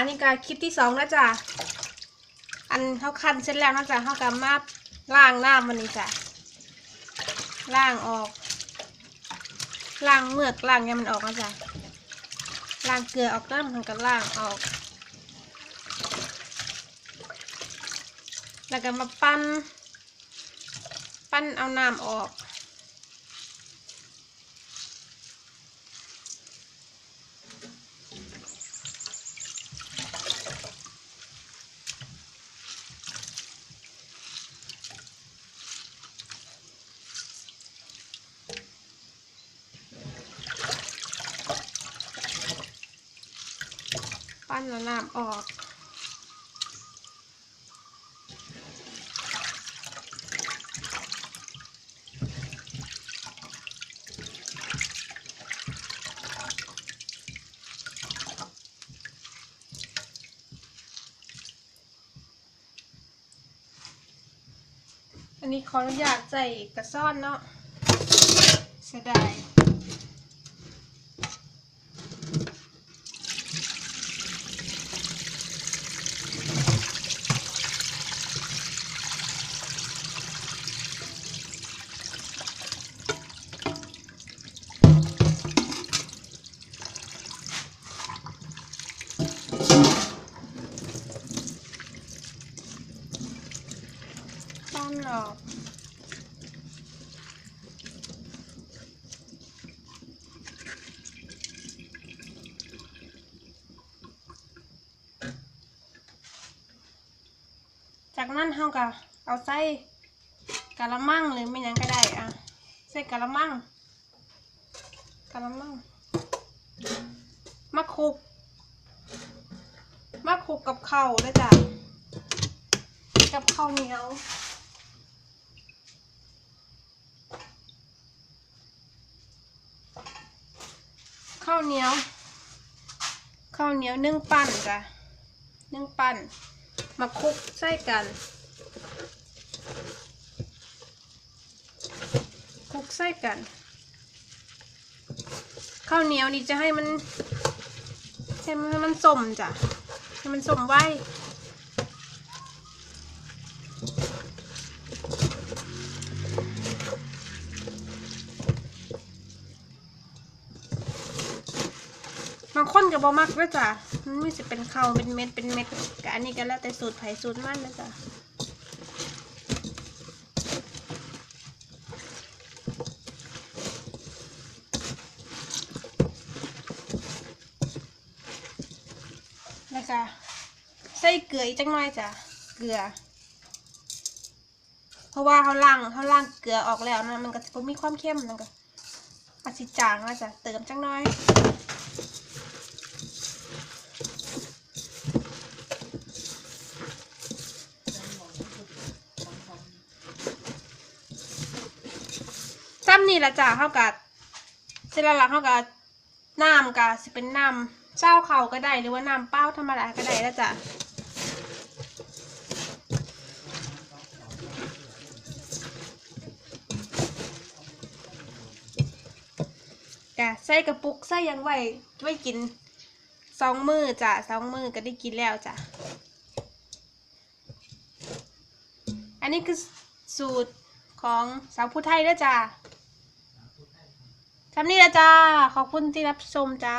นนี้ก็คลิปที่สองแล้วจ้ะอันเขาคั้นเสร็จแล้วนะจ๊ะเขาก็มาล้างน้ำมันนี่จ้ะล้างออกล้างเมือกล้างยังมันออกนะจ๊ะล้างเกลือออกน้ำมันก็ล้างออก แล้วก็มาปั้น ปั้นเอาน้ำออก นแล้วน้ำออก อันนี้ขออนุญาตใส่กระซ่อนเนาะเสียดาย อกจากนั้นเราก็เอาใส่กะละมังหรือไม่ยังก็ได้อะใส่กะละมังกะละมังมาคลุกมาคลุกกับข้าวด้วยจ้ะกับข้าวเหนียว ข้าว เหนียว ข้าวเหนียวนึ่งปั้นจ้ะนึ่งปั้น มาคลุกใส่กันคลุกใส่กัน ข้าวเหนียวนี่จะให้มันให้มันให้มันสมจ้ะให้มันสมไว้ บางคนกับบอมักด้วยจ้ะมันไม่จะเป็นเข้าเป็นเม็ดเป็นเม็ดกับอันนี้ก็แล้วแต่สูตรไผ่สูตรมันนะจ้ะแล้วก็ใส่เกลืออีกจังหน่อยจ้ะเกลือ เพราะว่าเขาล่างเขาล่างเกลือออกแล้วนะมันก็จะมีความเข้มนะก็อาจสิจางนะจ้ะเติมจังหน่อย นี่ละจ้ะเท่ากับเสร็จแล้วละเท่ากับน้ำกับสิเป็นน้ำเจ้าเขาก็ได้หรือว่าน้ำเปล่าธรรมดาก็ได้ล้วจ้ะกะใส่กระปุกใส่ยังไว้ไว้กินสองมือจ้ะสองมือก็ได้กินแล้วจ้ะอันนี้คือสูตรของสาวผู้ไทยแล้วจ้า ทำนี่ละจ้า ขอบคุณที่รับชมจ้า